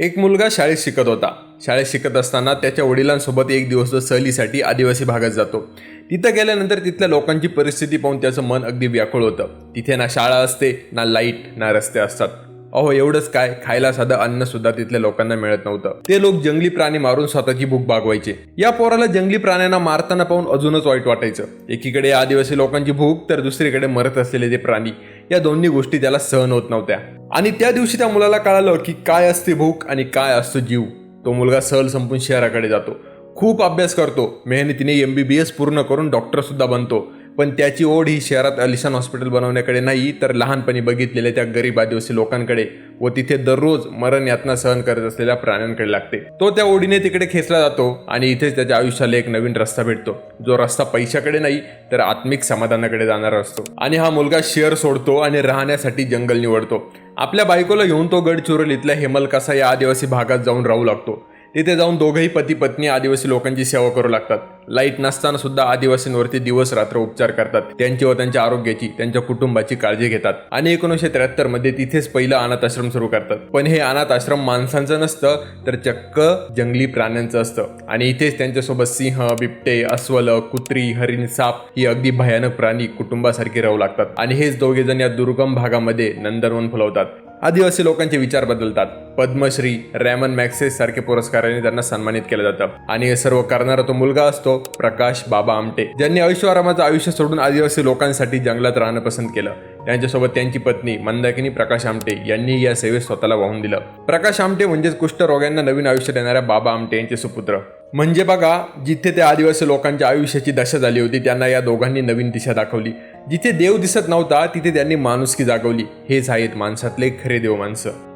एक मुलगा शाळेत शिकत होता. शाळेत शिकत असताना त्याच्या वडिलांसोबत एक दिवस तो सहलीसाठी आदिवासी भागात जातो. तिथं गेल्यानंतर तिथल्या लोकांची परिस्थिती पाहून त्याचं मन अगदी व्याकुळ होतं. तिथे ना शाळा असते ना लाइट ना रस्ते असतात. अहो एवढंच काय? खायला साधं अन्न सुद्धा तिथल्या लोकांना मिळत नव्हतं. ते लोक जंगली प्राणी मारून स्वतःची भूक भागवायचे. या पोराला जंगली प्राण्यांना मारताना पाहून अजूनच वाईट वाटायचं. एकीकडे आदिवासी लोकांची भूक तर दुसरीकडे मरत असलेले ते प्राणी. या दोन्ही गोष्टी त्याला सहन होत नव्हत्या. आणि त्या दिवशी त्या मुलाला कळालं की काय असते भूक आणि काय असतो जीव. तो मुलगा सहल संपून शहराकडे जातो. खूप अभ्यास करतो. मेहनतीने एम बी बी एस पूर्ण करून डॉक्टरसुद्धा बनतो. पण त्याची ओढ ही शहरात अलिशान हॉस्पिटल बनवण्याकडे नाही तर लहानपणी बघितलेल्या त्या गरीब आदिवासी लोकांकडे. व तिथे दररोज मरण यातना सहन करत असलेल्या प्राण्यांकडे लागते. तो त्या ओढीने तिकडे खेचला जातो आणि इथेच त्याच्या आयुष्याला एक नवीन रस्ता भेटतो. जो रस्ता पैशाकडे नाही तर आत्मिक समाधानाकडे जाणारा असतो. आणि हा मुलगा शेअर सोडतो आणि राहण्यासाठी जंगल निवडतो. आपल्या बायकोला घेऊन तो गडचिरोलीतल्या हेमलकासा या आदिवासी भागात जाऊन राहू लागतो. तिथे जाऊन दोघंही पती पत्नी आदिवासी लोकांची सेवा करू लागतात. लाइट नसताना सुद्धा आदिवासींवरती दिवस रात्र उपचार करतात. त्यांची व त्यांच्या आरोग्याची त्यांच्या कुटुंबाची काळजी घेतात. आणि एकोणीसशे त्र्याहत्तरमध्ये तिथेच पहिलं अनाथ आश्रम सुरू करतात. पण हे अनाथ आश्रम माणसांचं नसतं तर चक्क जंगली प्राण्यांचं असतं. आणि इथेच त्यांच्यासोबत सिंह बिबटे अस्वल कुत्री हरिण साप ही अगदी भयानक प्राणी कुटुंबासारखी राहू लागतात. आणि हेच दोघे जण या दुर्गम भागामध्ये नंदनवन फुलवतात. आदिवासी लोकांचे विचार बदलतात. पद्मश्री रॅमन मॅक्सेस सारखे पुरस्काराने त्यांना सन्मानित केलं जातं. आणि हे सर्व करणारा तो मुलगा असतो प्रकाश बाबा आमटे. ज्यांनी ऐश्वरामाचं आयुष्य सोडून आदिवासी लोकांसाठी जंगलात राहणं पसंत केलं. त्यांच्यासोबत त्यांची पत्नी मंदाकिनी प्रकाश आमटे यांनी या सेवेत स्वतःला वाहून दिलं. प्रकाश आमटे म्हणजेच कुष्ठरोग्यांना नवीन आयुष्य देणाऱ्या बाबा आमटे यांचे सुपुत्र. म्हणजे बघा जिथे त्या आदिवासी लोकांच्या आयुष्याची दशा झाली होती त्यांना या दोघांनी नवीन दिशा दाखवली. जिथे देव दिसत नव्हता तिथे त्यांनी माणुसकी जागवली. हेच आहेत माणसातले खरे देव माणसं.